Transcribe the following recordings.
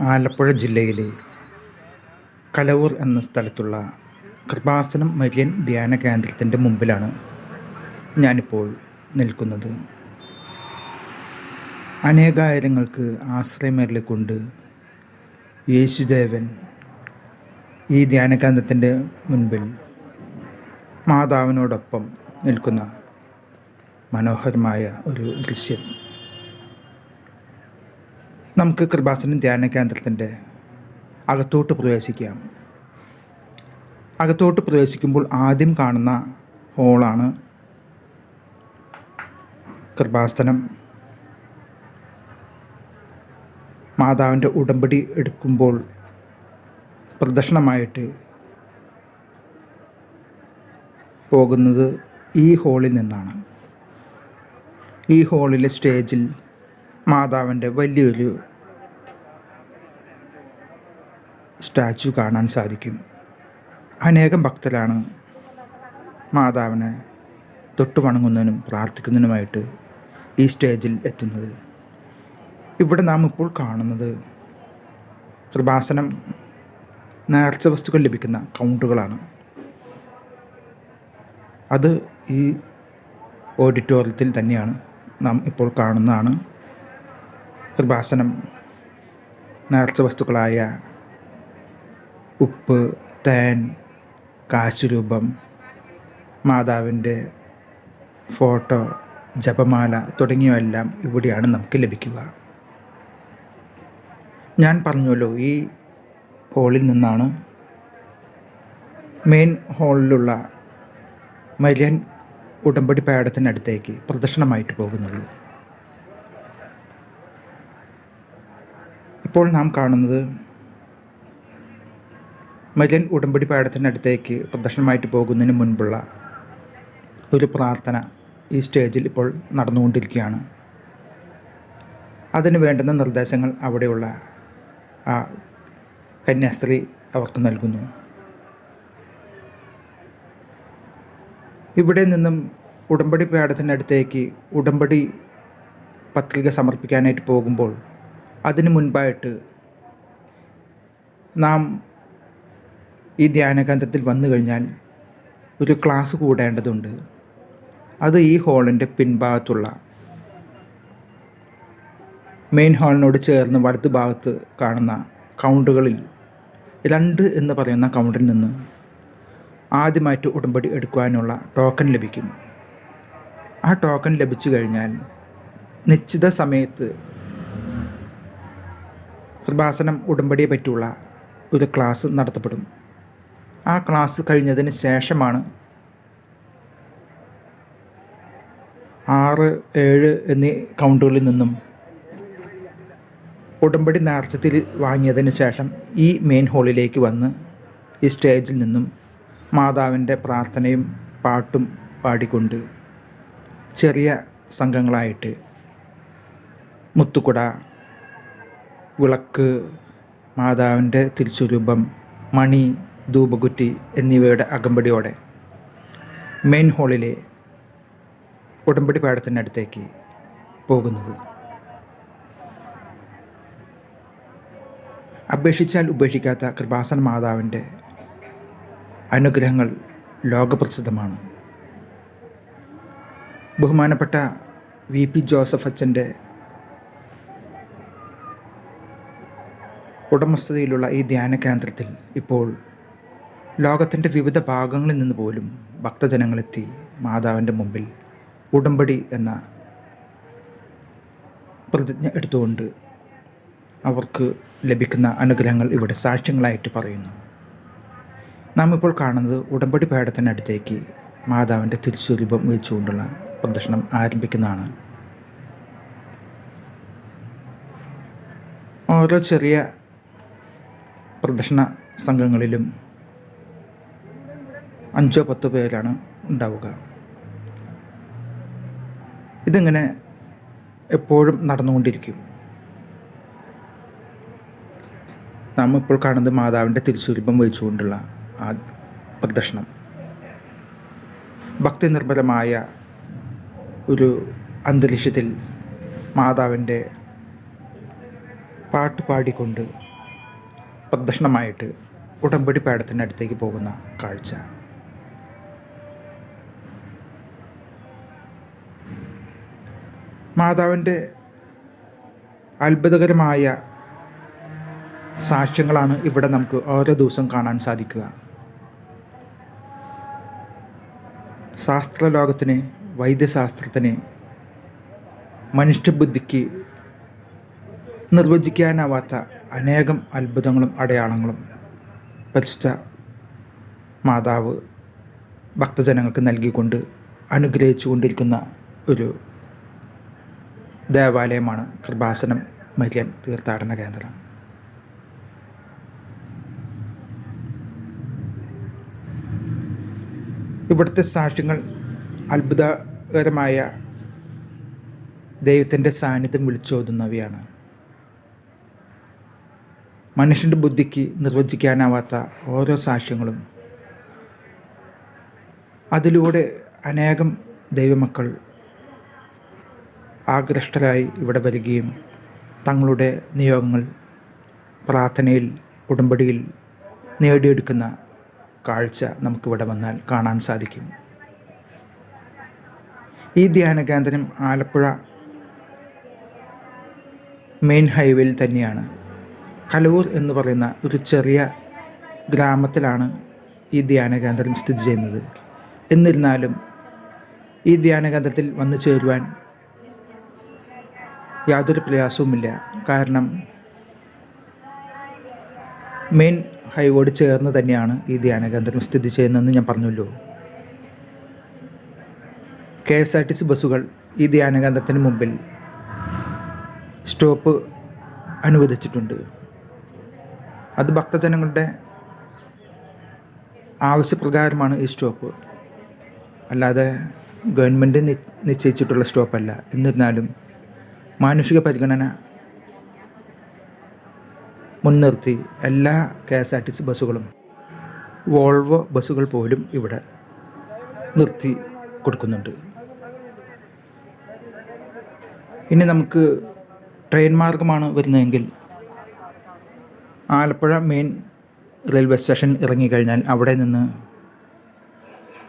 ആലപ്പുഴ ജില്ലയിലെ കലവൂർ എന്ന സ്ഥലത്തുള്ള കൃപാസനം മരിയൻ ധ്യാന കേന്ദ്രത്തിന്റെ മുമ്പിലാണ് ഞാനിപ്പോൾ നിൽക്കുന്നത്. അനേകായിരങ്ങൾക്ക് ആശ്രയമേറിക്കൊണ്ട് യേശുദേവൻ ഈ ധ്യാന കേന്ദ്രത്തിന്റെ മുൻപിൽ മാതാവിനോടൊപ്പം നിൽക്കുന്ന മനോഹരമായ ഒരു ദൃശ്യം നമുക്ക് കൃപാസനം ധ്യാന കേന്ദ്രത്തിന്റെ അകത്തോട്ട് പ്രവേശിക്കാം. അകത്തോട്ട് പ്രവേശിക്കുമ്പോൾ ആദ്യം കാണുന്ന ഹോളാണ് കൃപാസനം. മാതാവിന്റെ ഉടമ്പടി എടുക്കുമ്പോൾ പ്രദക്ഷിണമായിട്ട് പോകുന്നത് ഈ ഹോളിൽ നിന്നാണ്. ഈ ഹോളിലെ സ്റ്റേജിൽ മാതാവിന്റെ വലിയൊരു സ്റ്റാച്ചു കാണാൻ സാധിക്കും. അനേകം ഭക്തരാണ് മാതാവിനെ തൊട്ടു വണങ്ങുന്നതിനും പ്രാർത്ഥിക്കുന്നതിനുമായിട്ട് ഈ സ്റ്റേജിൽ എത്തുന്നത്. ഇവിടെ നാം ഇപ്പോൾ കാണുന്നത് കൃപാസനം നേർച്ച വസ്തുക്കൾ ലഭിക്കുന്ന കൗണ്ടുകളാണ്. അത് ഈ ഓഡിറ്റോറിയത്തിൽ തന്നെയാണ് നാം ഇപ്പോൾ കാണുന്നതാണ്. കൃപാസനം നേർച്ച വസ്തുക്കളായ ഉപ്പ് തേൻ കാശുരൂപം മാതാവിന്റെ ഫോട്ടോ ജപമാല തുടങ്ങിയവയെല്ലാം ഇവിടെയാണ് നമുക്ക് ലഭിക്കുക. ഞാൻ പറഞ്ഞല്ലോ ഈ ഹോളിൽ നിന്നാണ് മെയിൻ ഹോളിലുള്ള മരിയൻ ഉടമ്പടി പാടത്തിനടുത്തേക്ക് പ്രദർശനമായിട്ട് പോകുന്നത്. ഇപ്പോൾ നാം കാണുന്നത് മരിയൻ ഉടമ്പടി പാടത്തിനടുത്തേക്ക് പ്രദർശനമായിട്ട് പോകുന്നതിന് മുൻപുള്ള ഒരു പ്രാർത്ഥന ഈ സ്റ്റേജിൽ ഇപ്പോൾ നടന്നുകൊണ്ടിരിക്കുകയാണ്. അതിന് വേണ്ടുന്ന നിർദ്ദേശങ്ങൾ അവിടെയുള്ള ആ കന്യാസ്ത്രീ അവർക്ക് നൽകുന്നു. ഇവിടെ നിന്നും ഉടമ്പടി പാടത്തിനടുത്തേക്ക് ഉടമ്പടി പത്രിക സമർപ്പിക്കാനായിട്ട് പോകുമ്പോൾ അതിനു മുൻപായിട്ട് നാം ഈ ധ്യാനകേന്ദ്രത്തിൽ വന്നു കഴിഞ്ഞാൽ ഒരു ക്ലാസ് കൂടേണ്ടതുണ്ട്. അത് ഈ ഹാളിന്റെ പിൻഭാഗത്തുള്ള മെയിൻ ഹാളിനോട് ചേർന്ന് വലത്ത് ഭാഗത്ത് കാണുന്ന കൗണ്ടുകളിൽ രണ്ട് എന്ന് പറയുന്ന കൗണ്ടിൽ നിന്ന് ആദ്യമായിട്ട് ഉടമ്പടി എടുക്കുവാനുള്ള ടോക്കൺ ലഭിക്കും. ആ ടോക്കൺ ലഭിച്ചു കഴിഞ്ഞാൽ നിശ്ചിത സമയത്ത് കൃപാസനം ഉടമ്പടിയെ പറ്റിയുള്ള ഒരു ക്ലാസ് നടത്തപ്പെടും. ആ ക്ലാസ് കഴിഞ്ഞതിന് ശേഷമാണ് ആറ് ഏഴ് എന്നീ കൗണ്ടുകളിൽ നിന്നും ഉടമ്പടി നേർച്ചത്തിൽ വാങ്ങിയതിന് ശേഷം ഈ മെയിൻ ഹാളിലേക്ക് വന്ന് ഈ സ്റ്റേജിൽ നിന്നും മാതാവിന്റെ പ്രാർത്ഥനയും പാട്ടും പാടിക്കൊണ്ട് ചെറിയ സംഘങ്ങളായിട്ട് മുത്തുകുട വിളക്ക് മാതാവിന്റെ തിരിച്ചുരൂപം മണി ധൂപകുറ്റി എന്നിവയുടെ അകമ്പടിയോടെ മെയിൻ ഹാളിലെ ഉടമ്പടി പാടത്തിനടുത്തേക്ക് പോകുന്നത്. അപേക്ഷിച്ചാൽ ഉപേക്ഷിക്കാത്ത കൃപാസന മാതാവിന്റെ അനുഗ്രഹങ്ങൾ ലോകപ്രസിദ്ധമാണ്. ബഹുമാനപ്പെട്ട വി പി ജോസഫ് അച്ഛന്റെ ഉടമസ്ഥതയിലുള്ള ഈ ധ്യാന കേന്ദ്രത്തിൽ ഇപ്പോൾ ലോകത്തിന്റെ വിവിധ ഭാഗങ്ങളിൽ നിന്ന് പോലും ഭക്തജനങ്ങളെത്തി മാതാവിന്റെ മുമ്പിൽ ഉടമ്പടി എന്ന പ്രതിജ്ഞ എടുത്തുകൊണ്ട് അവർക്ക് ലഭിക്കുന്ന അനുഗ്രഹങ്ങൾ ഇവിടെ സാക്ഷ്യങ്ങളായിട്ട് പറയുന്നു. നാം ഇപ്പോൾ കാണുന്നത് ഉടമ്പടി പേടത്തിനടുത്തേക്ക് മാതാവിന്റെ തിരിച്ചുരൂപം വെച്ചുകൊണ്ടുള്ള പ്രദർശനം ആരംഭിക്കുന്നതാണ്. ഓരോ ചെറിയ പ്രദർശന സംഘങ്ങളിലും അഞ്ചോ പത്തോ പേരാണ് ഉണ്ടാവുക. ഇതിങ്ങനെ എപ്പോഴും നടന്നുകൊണ്ടിരിക്കും. നാം ഇപ്പോൾ കാണുന്നത് മാതാവിന്റെ തിരുസ്വരൂപം വഹിച്ചുകൊണ്ടുള്ള ആ പ്രദർശനം ഭക്തി നിർഭരമായ ഒരു അന്തരീക്ഷത്തിൽ മാതാവിന്റെ പാട്ട് പാടിക്കൊണ്ട് പ്രദക്ഷിണമായിട്ട് ഉടമ്പടി പാടത്തിനടുത്തേക്ക് പോകുന്ന കാഴ്ച. മാതാവിന്റെ അത്ഭുതകരമായ സാക്ഷ്യങ്ങളാണ് ഇവിടെ നമുക്ക് ഓരോ ദിവസം കാണാൻ സാധിക്കുക. ശാസ്ത്രലോകത്തിന് വൈദ്യശാസ്ത്രത്തിന് മനുഷ്യബുദ്ധിക്ക് നിർവചിക്കാനാവാത്ത അനേകം അത്ഭുതങ്ങളും അടയാളങ്ങളും പരിശുദ്ധ മാതാവ് ഭക്തജനങ്ങൾക്ക് നൽകിക്കൊണ്ട് അനുഗ്രഹിച്ചു കൊണ്ടിരിക്കുന്ന ഒരു ദേവാലയമാണ് കൃപാസനം മരിയൻ തീർത്ഥാടന കേന്ദ്രം. ഇവിടുത്തെ സാക്ഷ്യങ്ങൾ അത്ഭുതകരമായ ദൈവത്തിന്റെ സാന്നിധ്യം വിളിച്ചോതുന്നവയാണ്. മനുഷ്യന്റെ ബുദ്ധിക്ക് നിർവചിക്കാനാവാത്ത ഓരോ സാക്ഷ്യങ്ങളും അതിലൂടെ അനേകം ദൈവമക്കൾ ആകൃഷ്ടരായി ഇവിടെ വരികയും തങ്ങളുടെ നിയോഗങ്ങൾ പ്രാർത്ഥനയിൽ ഉടമ്പടിയിൽ നേടിയെടുക്കുന്ന കാഴ്ച നമുക്കിവിടെ വന്നാൽ കാണാൻ സാധിക്കും. ഈ ധ്യാന കേന്ദ്രം ആലപ്പുഴ മെയിൻ ഹൈവേയിൽ തന്നെയാണ്. കലൂർ എന്ന് പറയുന്ന ഒരു ചെറിയ ഗ്രാമത്തിലാണ് ഈ ധ്യാന കേന്ദ്രം സ്ഥിതി ചെയ്യുന്നത്. എന്നിരുന്നാലും ഈ ധ്യാന കേന്ദ്രത്തിൽ വന്നു ചേരുവാൻ യാതൊരു പ്രയാസവുമില്ല. കാരണം മെയിൻ ഹൈവോട് ചേർന്ന് തന്നെയാണ് ഈ ധ്യാന കേന്ദ്രം സ്ഥിതി ചെയ്യുന്നതെന്ന് ഞാൻ പറഞ്ഞല്ലോ K S R T C ബസ്സുകൾ ഈ ധ്യാന കേന്ദ്രത്തിന് മുമ്പിൽ സ്റ്റോപ്പ് അനുവദിച്ചിട്ടുണ്ട്. അത് ഭക്തജനങ്ങളുടെ ആവശ്യപ്രകാരമാണ് ഈ സ്റ്റോപ്പ്. അല്ലാതെ ഗവൺമെന്റ് നിശ്ചയിച്ചിട്ടുള്ള സ്റ്റോപ്പല്ല. എന്നിരുന്നാലും മാനുഷിക പരിഗണന മുൻനിർത്തി എല്ലാ K S R T C ബസ്സുകളും വോൾവോ ബസ്സുകൾ പോലും ഇവിടെ നിർത്തി കൊടുക്കുന്നുണ്ട്. ഇനി നമുക്ക് ട്രെയിൻ മാർഗമാണ് വരുന്നതെങ്കിൽ ആലപ്പുഴ മെയിൻ റെയിൽവേ സ്റ്റേഷൻ ഇറങ്ങിക്കഴിഞ്ഞാൽ അവിടെ നിന്ന്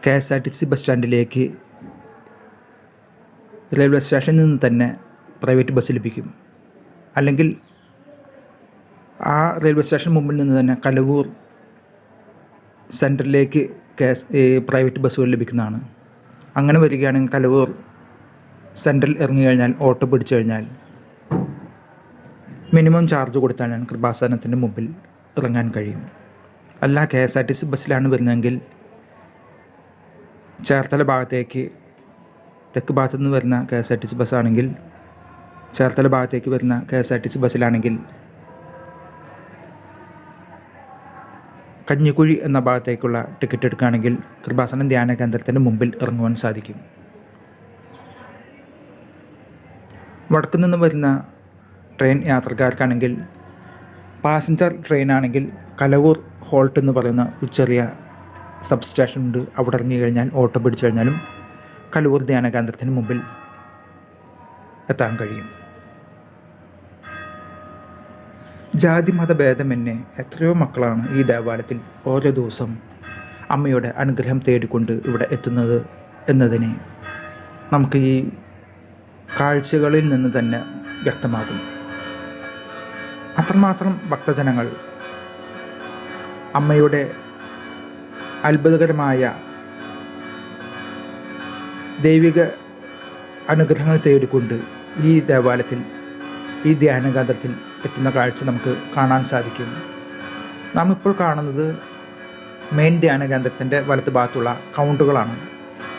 K S R T C bus സ്റ്റാൻഡിലേക്ക് railway സ്റ്റേഷനിൽ നിന്ന് തന്നെ പ്രൈവറ്റ് ബസ് ലഭിക്കും. അല്ലെങ്കിൽ ആ റെയിൽവേ സ്റ്റേഷൻ മുമ്പിൽ നിന്ന് തന്നെ കലവൂർ സെന്ററിലേക്ക് കേസ് പ്രൈവറ്റ് ബസ്സുകൾ ലഭിക്കുന്നതാണ്. അങ്ങനെ വരികയാണെങ്കിൽ കലവൂർ സെൻട്രൽ ഇറങ്ങി കഴിഞ്ഞാൽ ഓട്ടോ പിടിച്ചു കഴിഞ്ഞാൽ മിനിമം ചാർജ് കൊടുത്താൽ ഞാൻ കൃപാസനത്തിന്റെ മുമ്പിൽ ഇറങ്ങാൻ കഴിയും. അല്ല K S R T C ബസ്സിലാണ് വരുന്നതെങ്കിൽ ചേർത്തല ഭാഗത്തേക്ക് തെക്ക് ഭാഗത്തു നിന്ന് വരുന്ന K S R T C ബസ്സാണെങ്കിൽ Cherthala ഭാഗത്തേക്ക് വരുന്ന K S R T C ബസ്സിലാണെങ്കിൽ Kanjikuzhi എന്ന ഭാഗത്തേക്കുള്ള ടിക്കറ്റ് എടുക്കുകയാണെങ്കിൽ കൃപാസനം ധ്യാന കേന്ദ്രത്തിന്റെ മുമ്പിൽ ഇറങ്ങുവാൻ സാധിക്കും. വടക്കു നിന്ന് വരുന്ന ട്രെയിൻ യാത്രക്കാർക്കാണെങ്കിൽ പാസഞ്ചർ ട്രെയിൻ ആണെങ്കിൽ കലവൂർ ഹോൾട്ട് എന്ന് പറയുന്ന ഒരു ചെറിയ സബ് സ്റ്റേഷൻ ഉണ്ട്. അവിടെ ഇറങ്ങി കഴിഞ്ഞാൽ ഓട്ടോ പിടിച്ചു കഴിഞ്ഞാലും കലവൂർ ധ്യാന കേന്ദ്രത്തിന് മുമ്പിൽ എത്താൻ കഴിയും. ജാതി മതഭേദമന്യേ എത്രയോ മക്കളാണ് ഈ ദേവാലയത്തിൽ ഓരോ ദിവസം അമ്മയുടെ അനുഗ്രഹം തേടിക്കൊണ്ട് ഇവിടെ എത്തുന്നത് എന്നതിനെ നമുക്ക് ഈ കാഴ്ചകളിൽ നിന്ന് തന്നെ വ്യക്തമാകും. അത്രമാത്രം ഭക്തജനങ്ങൾ അമ്മയുടെ അത്ഭുതകരമായ ദൈവിക അനുഗ്രഹങ്ങൾ തേടിക്കൊണ്ട് ഈ ദേവാലയത്തിൽ ഈ ധ്യാനകേന്ദ്രത്തിൽ എത്തുന്ന കാഴ്ച നമുക്ക് കാണാൻ സാധിക്കും. നാം ഇപ്പോൾ കാണുന്നത് മെയിൻ ധ്യാന കേന്ദ്രത്തിന്റെ വലത്ത് ഭാഗത്തുള്ള കൗണ്ടുകളാണ്.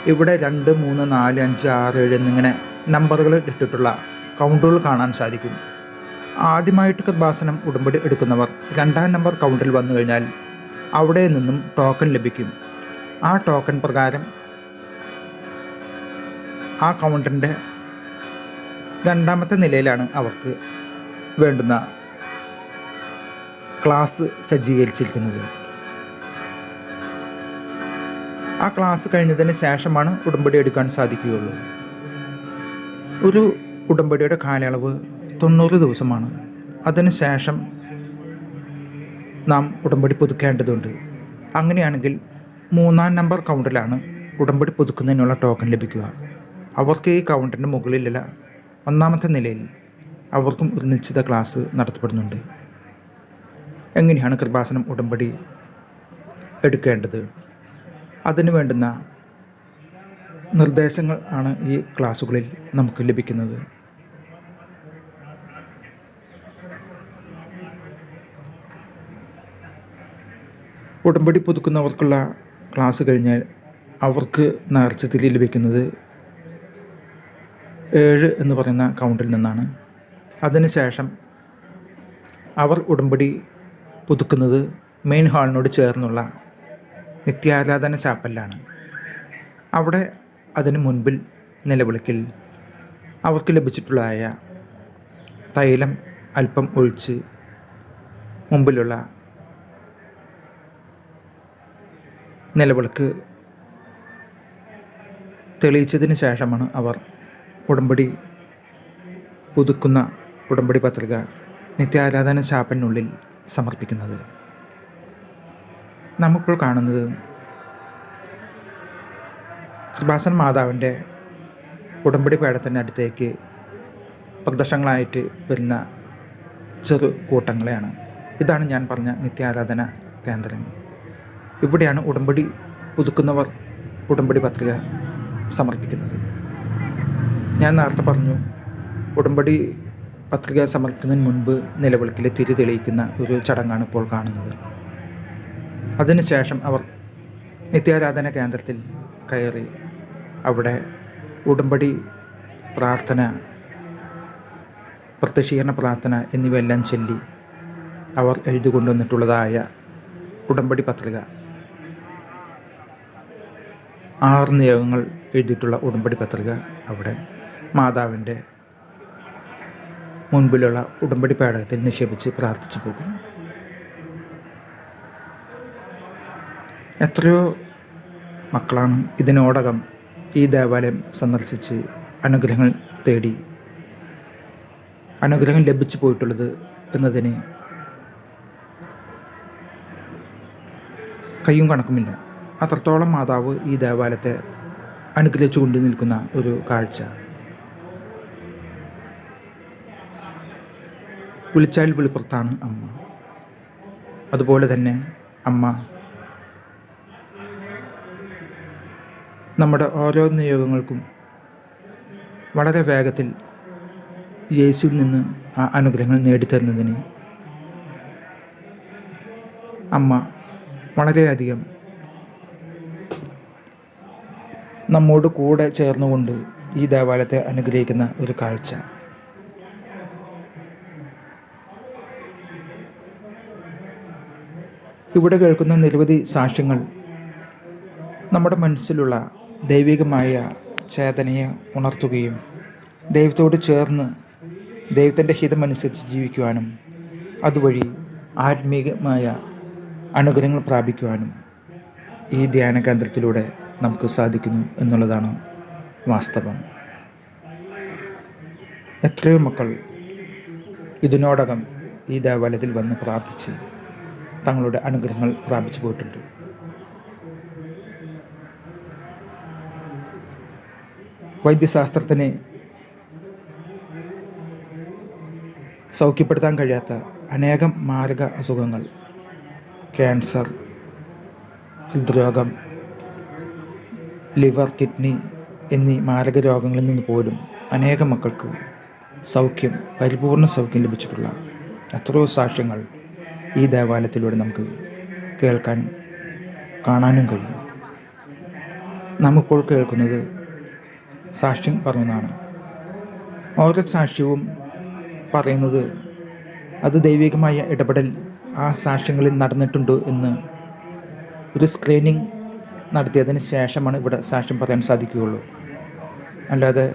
ഇവിടെ രണ്ട് മൂന്ന് നാല് അഞ്ച് ആറ് ഏഴ് എന്നിങ്ങനെ നമ്പറുകൾ ഇട്ടിട്ടുള്ള കൗണ്ടുകൾ കാണാൻ സാധിക്കും. ആദ്യമായിട്ട് കൃപാസനം ഉടമ്പടി എടുക്കുന്നവർ രണ്ടാം നമ്പർ കൗണ്ടിൽ വന്നു കഴിഞ്ഞാൽ അവിടെ നിന്നും ടോക്കൺ ലഭിക്കും. ആ ടോക്കൺ പ്രകാരം ആ കൗണ്ടറിന്റെ രണ്ടാമത്തെ നിലയിലാണ് അവർക്ക് വേണ്ടുന്ന ക്ലാസ് സജ്ജീകരിച്ചിരിക്കുന്നത്. ആ ക്ലാസ് കഴിഞ്ഞതിന് ശേഷമാണ് ഉടമ്പടി എടുക്കാൻ സാധിക്കുകയുള്ളൂ. ഒരു ഉടമ്പടിയുടെ കാലയളവ് തൊണ്ണൂറ് ദിവസമാണ്. അതിനുശേഷം നാം ഉടമ്പടി പുതുക്കേണ്ടതുണ്ട്. അങ്ങനെയാണെങ്കിൽ മൂന്നാം നമ്പർ കൗണ്ടിലാണ് ഉടമ്പടി പുതുക്കുന്നതിനുള്ള ടോക്കൺ ലഭിക്കുക. അവർക്ക് ഈ കൗണ്ടറിന്റെ മുകളിലുള്ള ഒന്നാമത്തെ നിലയിൽ അവർക്കും ഒരു നിശ്ചിത ക്ലാസ് നടത്തപ്പെടുന്നുണ്ട്. എങ്ങനെയാണ് കൃപാസനം ഉടമ്പടി എടുക്കേണ്ടത്? അതിനു വേണ്ടുന്ന നിർദ്ദേശങ്ങൾ ആണ് ഈ ക്ലാസ്സുകളിൽ നമുക്ക് ലഭിക്കുന്നത്. ഉടമ്പടി പുതുക്കുന്നവർക്കുള്ള ക്ലാസ് കഴിഞ്ഞാൽ അവർക്ക് നേർച്ച തിരി ലഭിക്കുന്നത് ഏഴ് എന്ന് പറയുന്ന കൗണ്ടിൽ നിന്നാണ്. അതിനുശേഷം അവർ ഉടമ്പടി പുതുക്കുന്നത് മെയിൻ ഹാളിനോട് ചേർന്നുള്ള നിത്യാരാധന ചാപ്പലിലാണ്. അവിടെ അതിന് മുൻപിൽ നിലവിളിക്കിൽ അവർക്ക് ലഭിച്ചിട്ടുള്ളതായ തൈലം അല്പം ഒഴിച്ച് മുമ്പിലുള്ള നിലവിളക്ക് തെളിയിച്ചതിന് ശേഷമാണ് അവർ ഉടമ്പടി പുതുക്കുന്ന ഉടമ്പടി പത്രിക നിത്യാരാധന ശാപ്പലിനുള്ളിൽ സമർപ്പിക്കുന്നത്. നമുക്കിപ്പോൾ കാണുന്നത് കൃപാസൻ മാതാവിന്റെ ഉടമ്പടി പേടത്തിന്റെ അടുത്തേക്ക് പ്രദർശനങ്ങളായിട്ട് വരുന്ന ചെറു കൂട്ടങ്ങളെയാണ്. ഇതാണ് ഞാൻ പറഞ്ഞ നിത്യാരാധന കേന്ദ്രം. ഇവിടെയാണ് ഉടമ്പടി പുതുക്കുന്നവർ ഉടമ്പടി പത്രിക സമർപ്പിക്കുന്നത്. ഞാൻ നേരത്തെ പറഞ്ഞു ഉടമ്പടി പത്രിക സമർപ്പിക്കുന്നതിന് മുൻപ് നിലവിളക്കിൽ തിരി തെളിയിക്കുന്ന ഒരു ചടങ്ങാണ് ഇപ്പോൾ കാണുന്നത്. അതിനുശേഷം അവർ നിത്യാരാധന കേന്ദ്രത്തിൽ കയറി അവിടെ ഉടമ്പടി പ്രാർത്ഥന പ്രത്യക്ഷീകരണ പ്രാർത്ഥന എന്നിവയെല്ലാം ചൊല്ലി അവർ എഴുതി കൊണ്ടുവന്നിട്ടുള്ളതായ ഉടമ്പടി പത്രിക. ആറ് നിയോഗങ്ങൾ എഴുതിയിട്ടുള്ള ഉടമ്പടി പത്രിക അവിടെ മാതാവിന്റെ മുൻപിലുള്ള ഉടമ്പടി പേടകത്തിൽ നിക്ഷേപിച്ച് പ്രാർത്ഥിച്ചു പോകും എത്രയോ മക്കളാണ് ഇതിനോടകം ഈ ദേവാലയം സന്ദർശിച്ച് അനുഗ്രഹങ്ങൾ തേടി അനുഗ്രഹം ലഭിച്ചു പോയിട്ടുള്ളത് എന്നതിന് കയ്യും കണക്കുമില്ല. അത്രത്തോളം മാതാവ് ഈ ദേവാലയത്തെ അനുഗ്രഹിച്ചു കൊണ്ടു നിൽക്കുന്ന ഒരു കാഴ്ച. വിളിച്ചാൽ വിളിപ്പുറത്താണ് അമ്മ. അതുപോലെ തന്നെ അമ്മ നമ്മുടെ ഓരോ നിയോഗങ്ങൾക്കും വളരെ വേഗത്തിൽ യേശുവിൽ നിന്ന് ആ അനുഗ്രഹങ്ങൾ നേടിത്തരുന്നതിന് അമ്മ വളരെയധികം നമ്മോട് കൂടെ ചേർന്നുകൊണ്ട് ഈ ദേവാലയത്തെ അനുഗ്രഹിക്കുന്ന ഒരു കാഴ്ച. ഇവിടെ കേൾക്കുന്ന നിരവധി സാക്ഷ്യങ്ങൾ നമ്മുടെ മനസ്സിലുള്ള ദൈവികമായ ചേതനയെ ഉണർത്തുകയും ദൈവത്തോട് ചേർന്ന് ദൈവത്തിന്റെ ഹിതമനുസരിച്ച് ജീവിക്കുവാനും അതുവഴി ആത്മീയമായ അനുഗ്രഹങ്ങൾ പ്രാപിക്കുവാനും ഈ ധ്യാന കേന്ദ്രത്തിലൂടെ നമുക്ക് സാധിക്കുന്നു എന്നുള്ളതാണ് വാസ്തവം. എത്രയോ മക്കൾ ഇതിനോടകം ഈ ദേവാലയത്തിൽ വന്ന് പ്രാർത്ഥിച്ച് തങ്ങളുടെ അനുഗ്രഹങ്ങൾ പ്രാപിച്ചു പോയിട്ടുണ്ട്. വൈദ്യശാസ്ത്രത്തിന് സൗഖ്യപ്പെടുത്താൻ കഴിയാത്ത അനേകം മാരക അസുഖങ്ങൾ. ക്യാൻസർ ഹൃദ്രോഗം ലിവർ കിഡ്നി എന്നീ മാരക രോഗങ്ങളിൽ നിന്ന് പോലും അനേകം മക്കൾക്ക് സൗഖ്യം പരിപൂർണ സൗഖ്യം ലഭിച്ചിട്ടുള്ള എത്രയോ സാക്ഷ്യങ്ങൾ ഈ ദേവാലയത്തിലൂടെ നമുക്ക് കേൾക്കാൻ കാണാനും കഴിയും. നമുക്കിപ്പോൾ കേൾക്കുന്നത് സാക്ഷ്യം പറയുന്നതാണ്. ഓരോ സാക്ഷ്യവും പറയുന്നത് അത് ദൈവികമായ ഇടപെടൽ ആ സാക്ഷ്യങ്ങളിൽ നടന്നിട്ടുണ്ട് എന്ന് ഒരു സ്ക്രീനിങ് നടത്തിയതിന് ശേഷമാണ് ഇവിടെ സാക്ഷ്യം പറയാൻ സാധിക്കുകയുള്ളൂ. അല്ലാതെ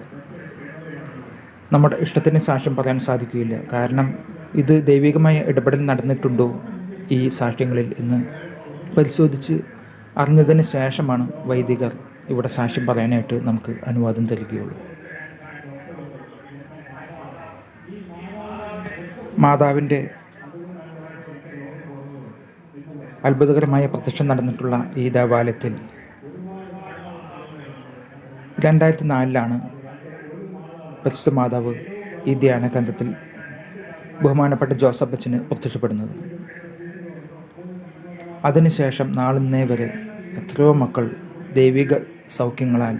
നമ്മുടെ ഇഷ്ടത്തിന് സാക്ഷ്യം പറയാൻ സാധിക്കുകയില്ല. കാരണം ഇത് ദൈവികമായ ഇടപെടൽ നടന്നിട്ടുണ്ടോ ഈ സാക്ഷ്യങ്ങളിൽ എന്ന് പരിശോധിച്ച് അറിഞ്ഞതിന് ശേഷമാണ് വൈദികർ ഇവിടെ സാക്ഷ്യം പറയാനായിട്ട് നമുക്ക് അനുവാദം തരികയുള്ളൂ മാതാവിന്റെ അത്ഭുതകരമായ പ്രത്യക്ഷം നടന്നിട്ടുള്ള ഈ ദേവാലയത്തിൽ രണ്ടായിരത്തി നാലിലാണ് പരിശുദ്ധ മാതാവ് ഈ ധ്യാന കേന്ദ്രത്തിൽ ബഹുമാനപ്പെട്ട ജോസഫ് അച്ഛന് പ്രത്യക്ഷപ്പെടുന്നത്. അതിനുശേഷം നാളിന്നേ വരെ എത്രയോ മക്കൾ ദൈവിക സൗഖ്യങ്ങളാൽ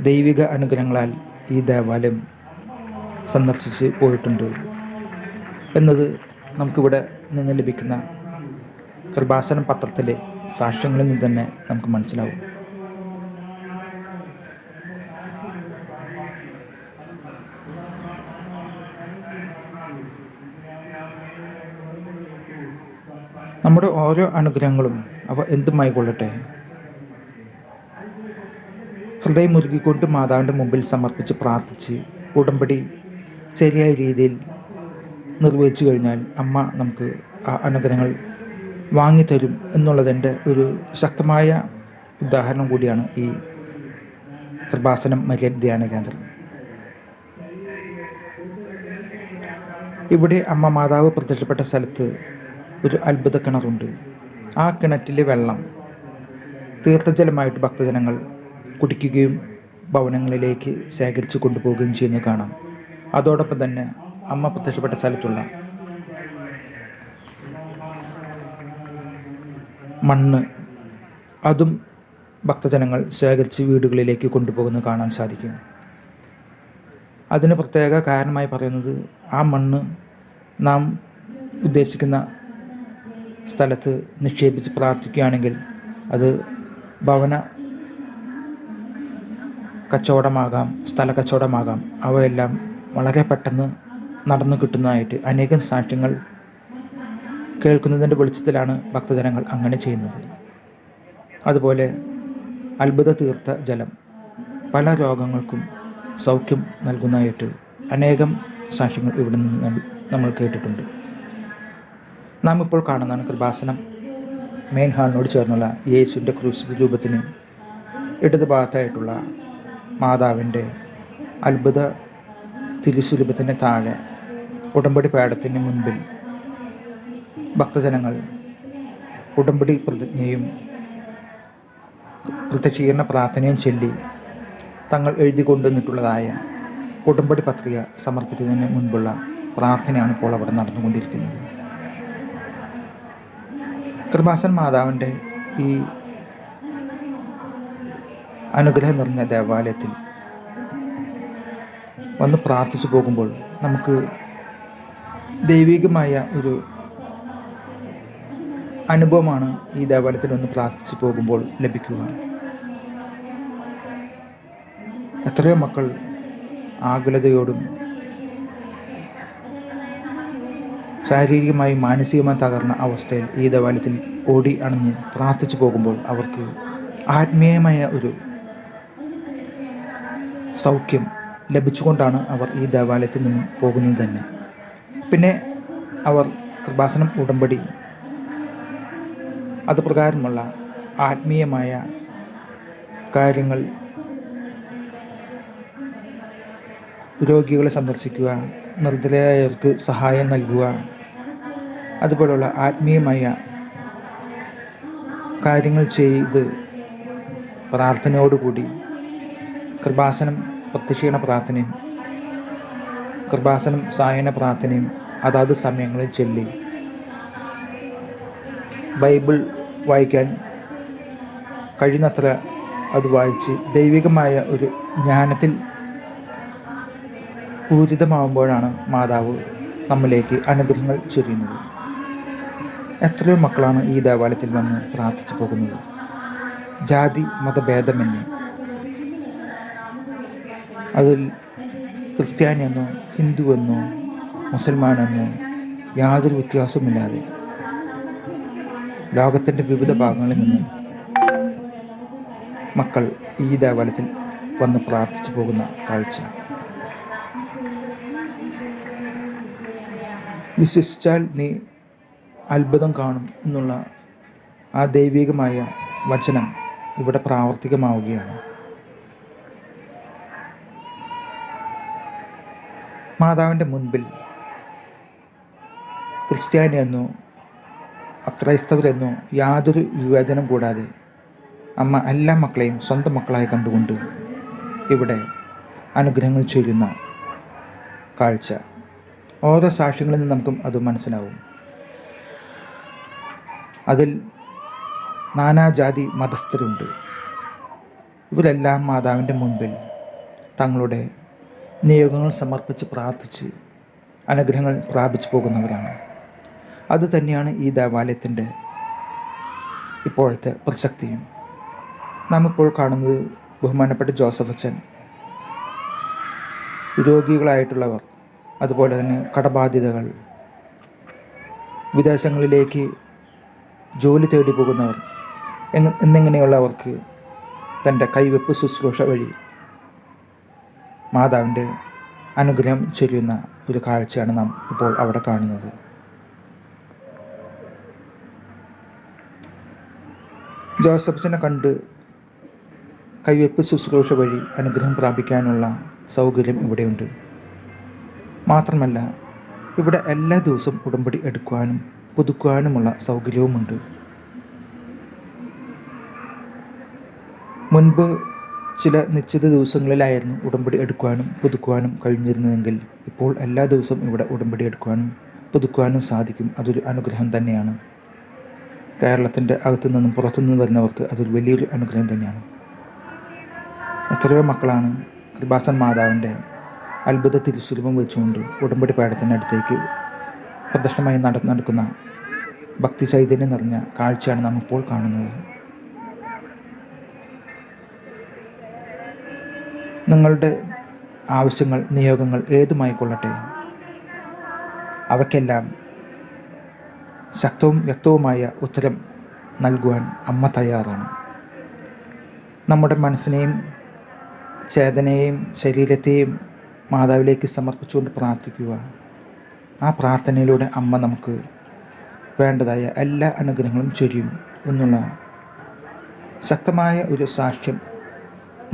ദൈവിക അനുഗ്രഹങ്ങളാൽ ഈ ദേവാലയം സന്ദർശിച്ച് പോയിട്ടുണ്ട് എന്നത് നമുക്കിവിടെ നിന്ന് ലഭിക്കുന്ന കൃപാസനം പത്രത്തിലെ സാക്ഷ്യങ്ങളിൽ നിന്ന് തന്നെ നമുക്ക് മനസ്സിലാവും. നമ്മുടെ ഓരോ അനുഗ്രഹങ്ങളും അവ എന്തുമായിക്കൊള്ളട്ടെ? ഹൃദയം മുറുകിക്കൊണ്ട് മാതാവിന്റെ മുമ്പിൽ സമർപ്പിച്ച് പ്രാർത്ഥിച്ച് ഉടമ്പടി ശരിയായ രീതിയിൽ നിർവഹിച്ചു കഴിഞ്ഞാൽ അമ്മ നമുക്ക് ആ അനുഗ്രഹങ്ങൾ വാങ്ങിത്തരും എന്നുള്ളതിന്റെ ഒരു ശക്തമായ ഉദാഹരണം കൂടിയാണ് ഈ കൃപാസനം മര്യാദ ധ്യാന കേന്ദ്രം. ഇവിടെ അമ്മ മാതാവ് പ്രത്യക്ഷപ്പെട്ട സ്ഥലത്ത് ഒരു അത്ഭുത കിണറുണ്ട്. ആ കിണറ്റിലെ വെള്ളം തീർത്ഥജലമായിട്ട് ഭക്തജനങ്ങൾ കുടിക്കുകയും ഭവനങ്ങളിലേക്ക് ശേഖരിച്ച് കൊണ്ടുപോവുകയും ചെയ്യുന്ന കാണാം. അതോടൊപ്പം തന്നെ അമ്മ പ്രത്യക്ഷപ്പെട്ട സ്ഥലത്തുള്ള മണ്ണ് അതും ഭക്തജനങ്ങൾ ശേഖരിച്ച് വീടുകളിലേക്ക് കൊണ്ടുപോകുന്നത് കാണാൻ സാധിക്കും. അതിന് പ്രത്യേക കാരണമായി പറയുന്നത് ആ മണ്ണ് നാം ഉദ്ദേശിക്കുന്ന സ്ഥലത്ത് നിക്ഷേപിച്ച് പ്രാർത്ഥിക്കുകയാണെങ്കിൽ അത് ഭവന കച്ചവടമാകാം സ്ഥല കച്ചവടമാകാം. അവയെല്ലാം വളരെ പെട്ടെന്ന് നടന്നു കിട്ടുന്നതായിട്ട് അനേകം സാക്ഷ്യങ്ങൾ കേൾക്കുന്നതിന്റെ വെളിച്ചത്തിലാണ് ഭക്തജനങ്ങൾ അങ്ങനെ ചെയ്യുന്നത്. അതുപോലെ അത്ഭുത തീർത്ത ജലം പല രോഗങ്ങൾക്കും സൗഖ്യം നൽകുന്നതായിട്ട് അനേകം സാക്ഷ്യങ്ങൾ ഇവിടെ നിന്ന് നമ്മൾ കേട്ടിട്ടുണ്ട്. നാം ഇപ്പോൾ കാണുന്നതാണ് കൃപാസനം. മെയിൻ ഹാളിനോട് ചേർന്നുള്ള യേശുവിന്റെ ക്രൂശിത രൂപത്തിന് ഇടത് ഭാഗത്തായിട്ടുള്ള മാതാവിന്റെ അത്ഭുത തിരുസ്വരൂപത്തിന്റെ താഴെ ഉടമ്പടി പാടത്തിന് മുൻപിൽ ഭക്തജനങ്ങൾ ഉടമ്പടി പ്രതിജ്ഞയും പ്രത്യക്ഷീകരണ പ്രാർത്ഥനയും ചൊല്ലി തങ്ങൾ എഴുതി കൊണ്ടുവന്നിട്ടുള്ളതായ ഉടമ്പടി പത്രിക സമർപ്പിക്കുന്നതിന് മുൻപുള്ള പ്രാർത്ഥനയാണ് ഇപ്പോൾ അവിടെ നടന്നുകൊണ്ടിരിക്കുന്നത്. കൃപാസൻ മാതാവിന്റെ ഈ അനുഗ്രഹം നിറഞ്ഞ ദേവാലയത്തിൽ വന്ന് പ്രാർത്ഥിച്ചു പോകുമ്പോൾ നമുക്ക് ദൈവികമായ ഒരു അനുഭവമാണ് ഈ ദേവാലയത്തിൽ വന്ന് പ്രാർത്ഥിച്ചു പോകുമ്പോൾ ലഭിക്കുക. എത്രയോ മക്കൾ ആകുലതയോടും ശാരീരികമായി മാനസികമായി തകർന്ന അവസ്ഥയിൽ ഈ ദേവാലയത്തിൽ ഓടി അണിഞ്ഞ് പ്രാർത്ഥിച്ചു പോകുമ്പോൾ അവർക്ക് ആത്മീയമായ ഒരു സൗഖ്യം ലഭിച്ചുകൊണ്ടാണ് അവർ ഈ ദേവാലയത്തിൽ നിന്നും പോകുന്നത് തന്നെ. പിന്നെ അവർ കൃപാസനം ഉടമ്പടി അതുപ്രകാരമുള്ള ആത്മീയമായ കാര്യങ്ങൾ രോഗികളെ സന്ദർശിക്കുക നിർദ്ദലയായവർക്ക് സഹായം നൽകുക അതുപോലുള്ള ആത്മീയമായ കാര്യങ്ങൾ ചെയ്ത് പ്രാർത്ഥനയോടുകൂടി കൃപാസനം പ്രത്യക്ഷീണ പ്രാർത്ഥനയും കൃപാസനം സായന പ്രാർത്ഥനയും അതാത് സമയങ്ങളിൽ ചൊല്ലി. ബൈബിൾ വായിക്കാൻ കഴിയുന്നത്ര അത് വായിച്ച് ദൈവികമായ ഒരു ജ്ഞാനത്തിൽ പൂരിതമാവുമ്പോഴാണ് മാതാവ് നമ്മിലേക്ക് അനുഗ്രഹങ്ങൾ ചൊരിയുന്നത്. എത്രയോ മക്കളാണ് ഈ ദേവാലയത്തിൽ വന്ന് പ്രാർത്ഥിച്ചു പോകുന്നത്. ജാതി മതഭേദമെന്നേ അതിൽ ക്രിസ്ത്യാനിയെന്നോ ഹിന്ദുവെന്നോ മുസൽമാനെന്നോ യാതൊരു വ്യത്യാസവുമില്ലാതെ ലോകത്തിന്റെ വിവിധ ഭാഗങ്ങളിൽ നിന്ന് മക്കൾ ഈ ദേവാലയത്തിൽ വന്ന് പ്രാർത്ഥിച്ചു പോകുന്ന കാഴ്ച. വിശ്വസിച്ചാൽ നീ അത്ഭുതം കാണും എന്നുള്ള ആ ദൈവികമായ വചനം ഇവിടെ പ്രാവർത്തികമാവുകയാണ്. മാതാവിന്റെ മുൻപിൽ ക്രിസ്ത്യാനി എന്നോ അക്രൈസ്തവരെന്നോ യാതൊരു വിവേചനം കൂടാതെ അമ്മ എല്ലാ മക്കളെയും സ്വന്തം മക്കളായി കണ്ടുകൊണ്ട് ഇവിടെ അനുഗ്രഹങ്ങൾ ചൊല്ലുന്ന കാഴ്ച. ഓരോ സാക്ഷ്യങ്ങളിൽ നിന്ന് നമുക്കും അത് മനസ്സിലാവും. അതിൽ നാനാജാതി മതസ്ഥരുണ്ട്. ഇവരെല്ലാം മാതാവിന്റെ മുൻപിൽ തങ്ങളുടെ നിയോഗങ്ങൾ സമർപ്പിച്ച് പ്രാർത്ഥിച്ച് അനുഗ്രഹങ്ങൾ പ്രാപിച്ചു പോകുന്നവരാണ്. അത് തന്നെയാണ് ഈ ദേവാലയത്തിന്റെ ഇപ്പോഴത്തെ പ്രസക്തിയും. നാം ഇപ്പോൾ കാണുന്നത് ബഹുമാനപ്പെട്ട ജോസഫ് അച്ഛൻ. രോഗികളായിട്ടുള്ളവർ. അതുപോലെ തന്നെ കടബാധ്യതകൾ. വിദേശങ്ങളിലേക്ക് ജോലി തേടി പോകുന്നവർ എന്നിങ്ങനെയുള്ളവർക്ക് തന്റെ കൈവെപ്പ് ശുശ്രൂഷ വഴി മാതാവിന്റെ അനുഗ്രഹം ചൊരിയുന്ന ഒരു കാഴ്ചയാണ് നാം ഇപ്പോൾ അവിടെ കാണുന്നത്. ജോസഫ്സിനെ കണ്ട് കൈവെപ്പ് ശുശ്രൂഷ വഴി അനുഗ്രഹം പ്രാപിക്കാനുള്ള സൗകര്യം ഇവിടെയുണ്ട്. മാത്രമല്ല ഇവിടെ എല്ലാ ദിവസവും ഉടമ്പടി എടുക്കുവാനും പുതുക്കുവാനുമുള്ള സൗകര്യവുമുണ്ട്. മുൻപ് ചില നിശ്ചിത ദിവസങ്ങളിലായിരുന്നു ഉടമ്പടി എടുക്കുവാനും പുതുക്കുവാനും കഴിഞ്ഞിരുന്നതെങ്കിൽ ഇപ്പോൾ എല്ലാ ദിവസവും ഇവിടെ ഉടമ്പടി എടുക്കുവാനും പുതുക്കുവാനും സാധിക്കും അതൊരു അനുഗ്രഹം തന്നെയാണ്. കേരളത്തിന്റെ അകത്തു നിന്നും പുറത്തു നിന്നും വരുന്നവർക്ക് അതൊരു വലിയൊരു അനുഗ്രഹം തന്നെയാണ്. എത്രയോ മക്കളാണ് കൃപാസൻ മാതാവിന്റെ അത്ഭുത തിരുശുലഭം വെച്ചുകൊണ്ട് ഉടമ്പടി പാടത്തിനടുത്തേക്ക് പ്രദർശനമായി നട നടക്കുന്ന ഭക്തി ചൈതന്യം നിറഞ്ഞ കാഴ്ചയാണ് നാം ഇപ്പോൾ കാണുന്നത്. നിങ്ങളുടെ ആവശ്യങ്ങൾ നിയോഗങ്ങൾ ഏതുമായിക്കൊള്ളട്ടെ? അവയ്ക്കെല്ലാം ശക്തവും വ്യക്തവുമായ ഉത്തരം നൽകുവാൻ അമ്മ തയ്യാറാണ്. നമ്മുടെ മനസ്സിനെയും ചേതനയെയും ശരീരത്തെയും മാതാവിലേക്ക് സമർപ്പിച്ചുകൊണ്ട് പ്രാർത്ഥിക്കുക. ആ പ്രാർത്ഥനയിലൂടെ അമ്മ നമുക്ക് വേണ്ടതായ എല്ലാ അനുഗ്രഹങ്ങളും ചൊരിയും എന്നുള്ള ശക്തമായ ഒരു സാക്ഷ്യം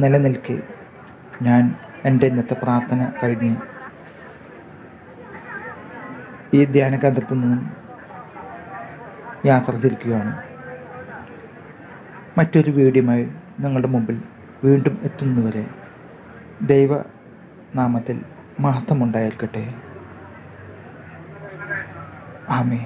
നിലനിൽക്കെ ഞാൻ എന്റെ ഇന്നത്തെ പ്രാർത്ഥന കഴിഞ്ഞ് ഈ ധ്യാന കേന്ദ്രത്തിൽ നിന്നും യാത്ര തിരിക്കുകയാണ്. മറ്റൊരു വീഡിയോയുമായി നിങ്ങളുടെ മുമ്പിൽ വീണ്ടും എത്തുന്നതുവരെ ദൈവ നാമത്തിൽ മഹത്വമുണ്ടായിരിക്കട്ടെ ആമേ